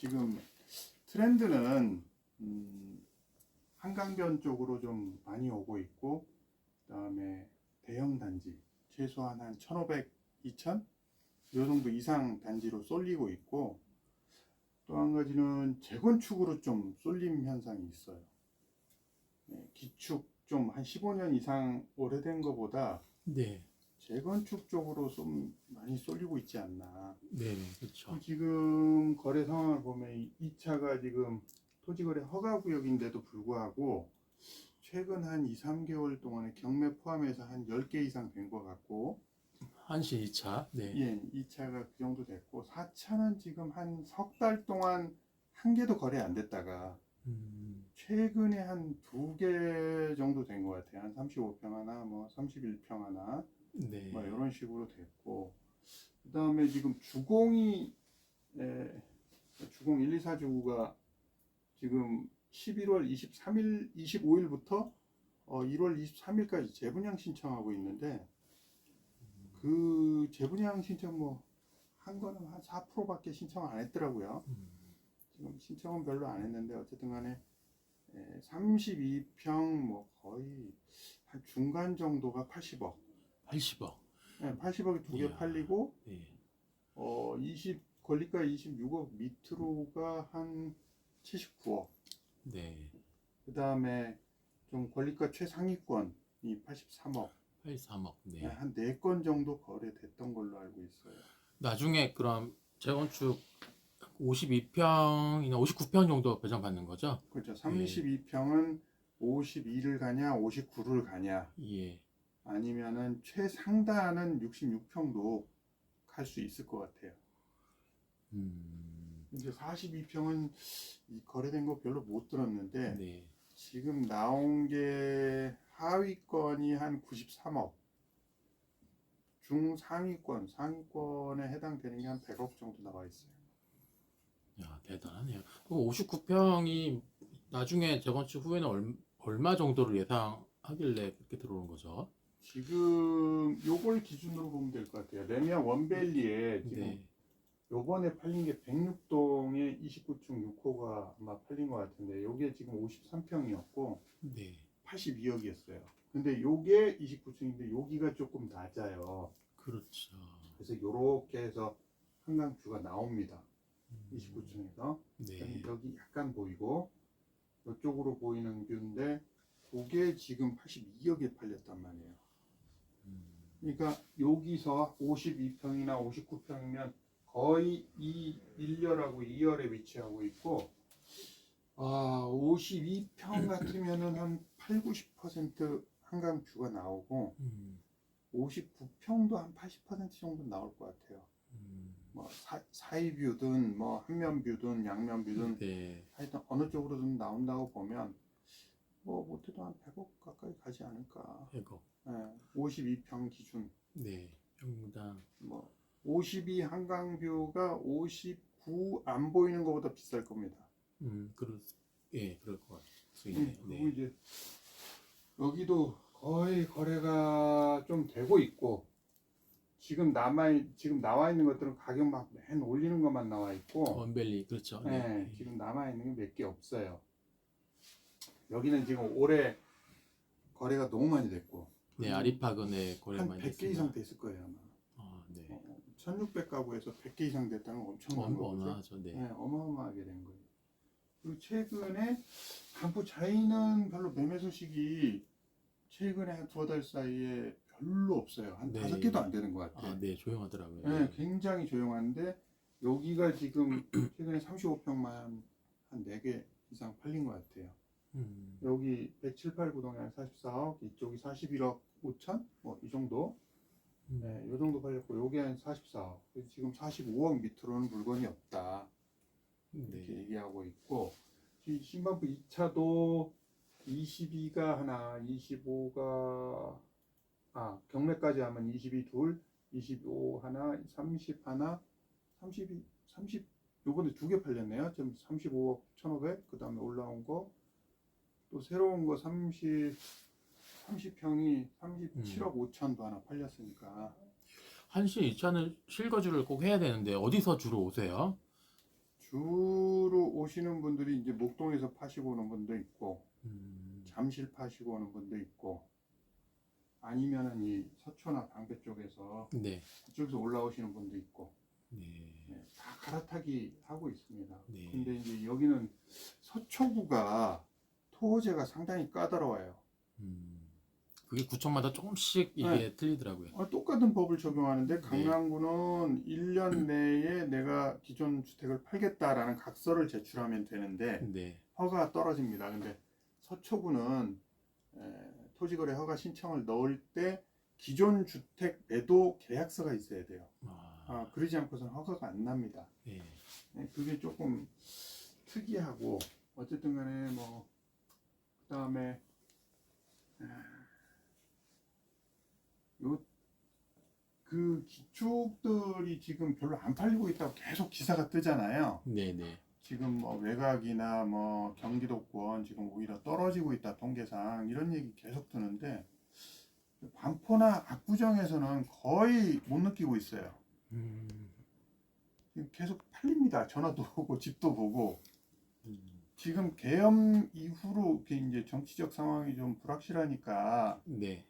지금 트렌드는 음, 한강변 쪽으로 좀 많이 오고 있고 그 다음에 대형 단지 최소한 한 1,500, 2,000요 정도 이상 단지로 쏠리고 있고 또 한 가지는 재건축으로 좀 쏠림 현상이 있어요. 네, 기축 좀 한 15년 이상 오래된 것보다 네, 재건축 쪽으로 좀 많이 쏠리고 있지 않나. 네, 그렇죠. 지금 거래 상황을 보면 이- 이 차가 지금 토지거래 허가 구역인데도 불구하고 최근 한 2, 3개월 동안에 경매 포함해서 한 10개 이상 된 것 같고 한시 2차, 네, 예, 이 차가 그 정도 됐고 4차는 지금 한 석 달 동안 한 개도 거래 안 됐다가 음, 최근에 한 두 개 정도 된 것 같아요. 한 35평 하나, 뭐 31평 하나, 네, 뭐 이런 식으로 됐고 그 다음에 지금 주공이 에, 주공 1, 2, 4 주구가 지금 11월 23일, 25일부터 어, 1월 23일까지 재분양 신청하고 있는데 그 재분양 신청 뭐 한 거는 한 4%밖에 신청 안 했더라고요. 음, 지금 신청은 별로 안 했는데 어쨌든 간에 32평 뭐 거의 한 중간 정도가 80억. 80억, 네, 80억이 두 개 이야. 팔리고 네, 어, 20 권리가 26억 밑으로가 한 79억. 네, 그 다음에 좀 권리가 최상위권이 83억. 83억, 네. 한 네 건 정도 거래됐던 걸로 알고 있어요. 나중에 그럼 재건축 52평이나 59평 정도 배정받는 거죠? 그렇죠. 32평은 52를 가냐, 59를 가냐, 예, 아니면은 최상단은 66평도 갈 수 있을 것 같아요. 음, 이제 42평은 거래된 거 별로 못 들었는데 네, 지금 나온 게 하위권이 한 93억, 중상위권, 상위권에 해당되는 게 한 100억 정도 나와 있어요. 야 대단하네요. 그 59평이 나중에 재건축 후에는 얼, 얼마 정도를 예상하길래 그렇게 들어오는 거죠? 지금 요걸 기준으로 보면 될 것 같아요. 레미안 원밸리에 지금 네, 요번에 팔린 게 106동에 29층 6호가 아마 팔린 것 같은데 요게 지금 53평이었고 네, 82억이었어요. 근데 요게 29층인데 여기가 조금 낮아요. 그렇죠. 그래서 요렇게 해서 한강뷰가 나옵니다. 음, 29층에서 네, 여기 약간 보이고 이쪽으로 보이는 뷰인데 그게 지금 82억에 팔렸단 말이에요. 음, 그러니까 여기서 52평이나 59평이면 거의 이 1열하고 2열에 위치하고 있고 아 52평 같으면은 한 8, 90% 한강 뷰가 나오고 음, 59평도 한 80% 정도 나올 것 같아요. 음, 뭐 사, 사이 뷰든 뭐 한면 뷰든 양면 뷰든 네, 하여튼 어느 쪽으로든 나온다고 보면 뭐 못해도 한 100억 가까이 가지 않을까. 이거, 예, 52평 기준. 네, 평당, 뭐 52 한강뷰가 59 안 보이는 것보다 비쌀 겁니다. 음, 그럴, 수- 예, 그럴 것 음, 같습니다. 그리고 네, 이제 여기도 거의 거래가 좀 되고 있고 지금 남아 지금 나와 있는 것들은 가격 막 맨 올리는 것만 나와 있고 원벨리, 그렇죠. 네, 네, 지금 남아 있는 게 몇 개 없어요. 여기는 지금 올해 거래가 너무 많이 됐고 네, 아리파근에 거래 한 많이 100개 됐습니다. 이상 됐을 거예요 아마. 아, 네, 어, 1600 가구에서 100개 이상 됐다는 건 엄청난 거죠. 어마어마하죠. 네, 네, 어마어마하게 된 거예요. 그리고 최근에 반포 자이는 별로 매매 소식이 최근에 한 두어 달 사이에 별로 없어요. 한 네. 다섯 개도 안 되는 것 같아요. 아, 네, 조용하더라고요. 네, 굉장히 조용한데 여기가 지금 최근에 35평만 한 4개 이상 팔린 것 같아요. 음, 여기 107, 8, 9동에 한 44억, 이쪽이 41억 5천? 뭐 이 정도? 음, 네, 이 정도 팔렸고 여기 한 44억. 그래서 지금 45억 밑으로는 물건이 없다. 이렇게 네, 얘기하고 있고 이 신반부 2차도 22가 하나, 25가 아 경매까지 하면 22 둘, 25 하나, 30 하나, 32, 30 요번에 두 개 팔렸네요. 지금 35억 1,500 그다음에 올라온 거 또 새로운 거 30 30평이 37억 5천도 하나 팔렸으니까 한시 2차는 실거주를 꼭 해야 되는데 어디서 주로 오세요? 주로 오시는 분들이 이제 목동에서 파시고 오는 분도 있고 음, 잠실 파시고 오는 분도 있고 아니면은 이 서초나 방배 쪽에서 네, 그쪽에서 올라오시는 분도 있고 네, 네, 다 갈아타기 하고 있습니다. 네. 근데 이제 여기는 서초구가 토호제가 상당히 까다로워요. 음, 그게 구청마다 조금씩 이게 네. 틀리더라고요. 어, 똑같은 법을 적용하는데 네. 강남구는 1년 내에 내가 기존 주택을 팔겠다라는 각서를 제출하면 되는데 네, 허가가 떨어집니다. 근데 서초구는 에, 토지거래 허가 신청을 넣을 때 기존 주택 매도 계약서가 있어야 돼요. 아, 아, 그러지 않고서는 허가가 안 납니다. 네, 네, 그게 조금 특이하고 어쨌든 간에 뭐 그다음에 요그 기축들이 지금 별로 안 팔리고 있다고 계속 기사가 뜨잖아요. 네, 네, 지금 뭐 외곽이나 뭐 경기도권 지금 오히려 떨어지고 있다 통계상 이런 얘기 계속 드는데 반포나 압구정에서는 거의 못 느끼고 있어요. 음, 계속 팔립니다. 전화도 오고 집도 보고 음, 지금 계엄 이후로 이제 정치적 상황이 좀 불확실하니까 네,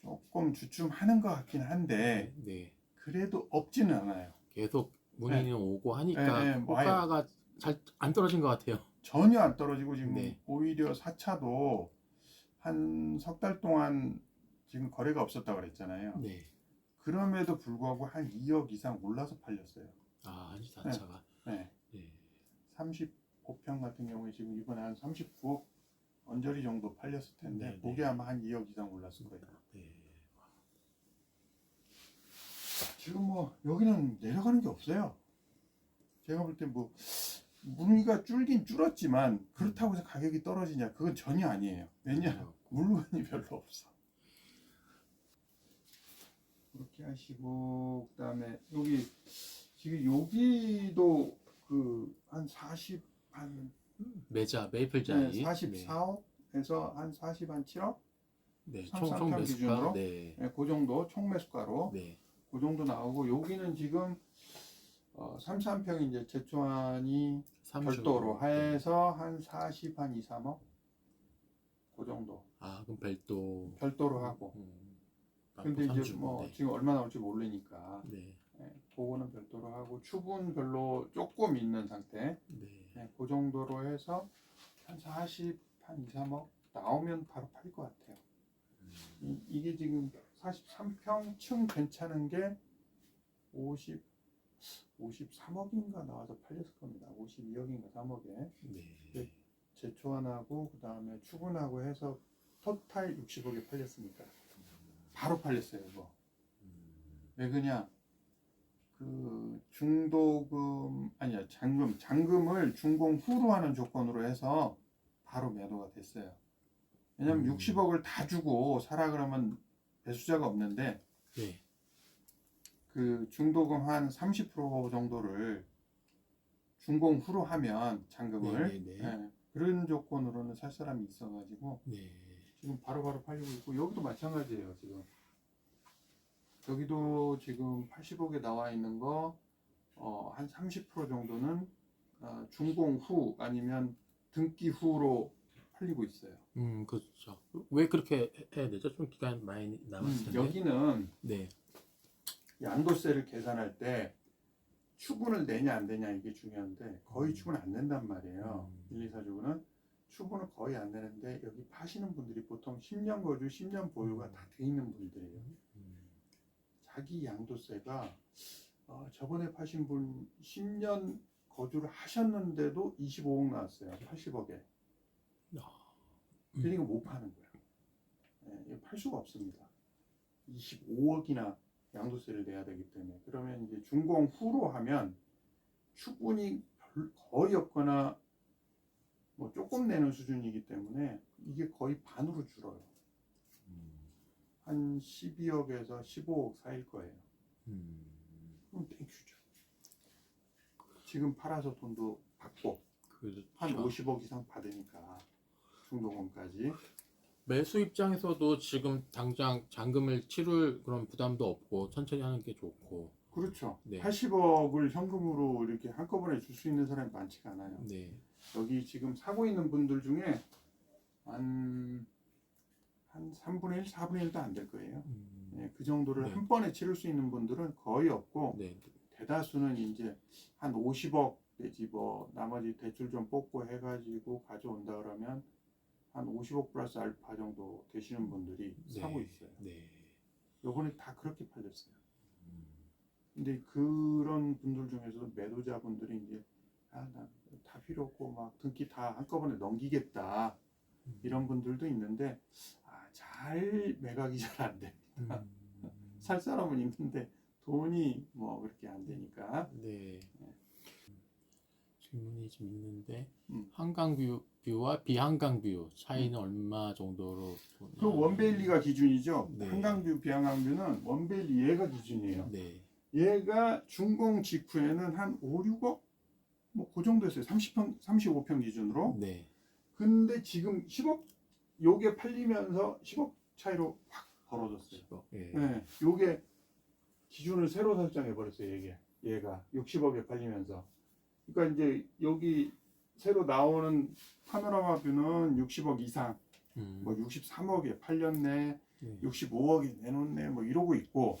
조금 주춤하는 것 같긴 한데 네, 그래도 없지는 않아요. 계속 문의는 오고 하니까 네, 네, 와요. 효과가 잘 안 떨어진 것 같아요. 전혀 안 떨어지고 지금 네. 오히려 4차도 한 석 달 동안 지금 거래가 없었다고 그랬잖아요. 네, 그럼에도 불구하고 한 2억 이상 올라서 팔렸어요. 아, 한시 자체가, 네. 네, 35평 같은 경우에 지금 이번에 한 39억 언저리 정도 팔렸을 텐데 네, 네. 그게 아마 한 2억 이상 올랐을 거예요. 네, 지금 뭐 여기는 내려가는 게 없어요. 제가 볼 때뭐 문의가 줄긴 줄었지만 그렇다고 해서 가격이 떨어지냐 그건 전혀 아니에요. 왜냐 물건이 별로 없어. 그렇게 하시고 그다음에 여기 지금 여기도 그 한 40, 한 매자, 메이플 네, 자이, 44억에서 한 40, 한 7억? 네, 삼- 총, 총 삼평 매수가, 기준으로? 네, 네, 그 정도 총 매수가로 네, 그 정도 나오고 여기는 지금 어, 3, 3평 이제 제초안이 삼주. 별도로 네. 해서 한 40, 한 2, 3억? 그 정도 아, 그럼 별도. 별도로 하고 음, 근데 이제 삼주, 뭐 네. 지금 얼마 나올지 모르니까 네, 네, 그거는 별도로 하고 추분 별로 조금 있는 상태 네, 네, 그 정도로 해서 한 40, 한 2, 3억 나오면 바로 팔릴 것 같아요. 음, 이, 이게 지금 43평 층 괜찮은 게 50, 53억인가 나와서 팔렸을 겁니다. 52억인가 3억에. 네, 제초안하고 그 다음에 추분하고 해서 토탈 60억에 팔렸으니까 바로 팔렸어요 이거. 음, 왜 그냐 그 중도금 아니야 잔금 잔금을 준공 후로 하는 조건으로 해서 바로 매도가 됐어요 왜냐면 음. 60억을 다 주고 사라 그러면 배수자가 없는데 네, 그 중도금 한 30% 정도를 준공 후로 하면 잔금을 네, 네, 네. 예, 그런 조건으로는 살 사람이 있어가지고 네, 지금 바로바로 팔리고 있고 여기도 마찬가지예요 지금 여기도 지금 80억에 나와 있는 거 어, 한 30% 정도는 어, 준공 후 아니면 등기 후로 팔리고 있어요 음, 그렇죠. 왜 그렇게 해야 되죠? 좀 기간 많이 남았을 음, 텐데. 여기는 네, 양도세를 계산할 때 추분을 내냐 안 되냐 이게 중요한데 거의 음. 추분 안 낸단 말이에요. 음. 1, 2, 4주구는 추분을 거의 안 내는데 여기 파시는 분들이 보통 10년 거주, 10년 보유가 다 돼 있는 분들이에요. 음, 자기 양도세가 어, 저번에 파신 분 10년 거주를 하셨는데도 25억 나왔어요. 80억에. 아, 그러니까 못 파는 거예요. 팔 수가 없습니다. 25억이나 양도세를 내야 되기 때문에 그러면 이제 준공 후로 하면 추분이 별- 거의 없거나 뭐 조금 내는 수준이기 때문에 이게 거의 반으로 줄어요. 음, 한 12억에서 15억 사이일 거예요. 음, 그럼 땡큐죠. 지금 팔아서 돈도 받고 그렇죠. 한 50억 이상 받으니까 중도금까지 매수 입장에서도 지금 당장 잔금을 치룰 그런 부담도 없고 천천히 하는 게 좋고 그렇죠. 네. 80억을 현금으로 이렇게 한꺼번에 줄 수 있는 사람이 많지가 않아요. 네. 여기 지금 사고 있는 분들 중에 한, 한 3분의 1, 4분의 1도 안 될 거예요. 음, 예, 그 정도를 네. 한 번에 치를 수 있는 분들은 거의 없고 네. 대다수는 이제 한 50억 내지 뭐 나머지 대출 좀 뽑고 해가지고 가져온다 그러면 한 50억 플러스 알파 정도 되시는 분들이 네. 사고 있어요. 네. 요번에 다 그렇게 팔렸어요. 음, 근데 그런 분들 중에서도 매도자분들이 이제 아, 나다 필요 없고 막 등기 다 한꺼번에 넘기겠다 음. 이런 분들도 있는데 아, 잘 매각이 잘안 돼. 음, 살 사람은 있는데 돈이 뭐 그렇게 안 되니까 네. 질문이 좀 있는데 음. 한강 뷰, 뷰와 비한강 뷰 차이는 얼마 정도로? 그 원베일리가 기준이죠. 네. 한강뷰, 비한강뷰는 원베일리 얘가 기준이에요. 네. 얘가 준공 직후에는 한 5, 6억 뭐그 정도였어요. 30평, 35평 기준으로. 네. 근데 지금 10억 요게 팔리면서 10억 차이로 확 벌어졌어요. 10억. 예. 네, 요게 기준을 새로 설정해 버렸어요. 얘게 얘가 60억에 팔리면서. 그러니까 이제 여기 새로 나오는 파노라마 뷰는 60억 이상, 음, 뭐 63억에 팔렸네, 네. 65억에 내놓네, 뭐 이러고 있고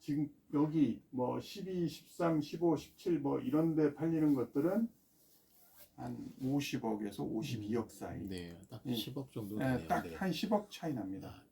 지금 여기 뭐 12, 13, 15, 17 뭐 이런데 팔리는 것들은 한 50억에서 52억 사이. 네. 딱 예. 10억 정도 네, 되네요. 딱 네. 한 10억 차이 납니다. 아,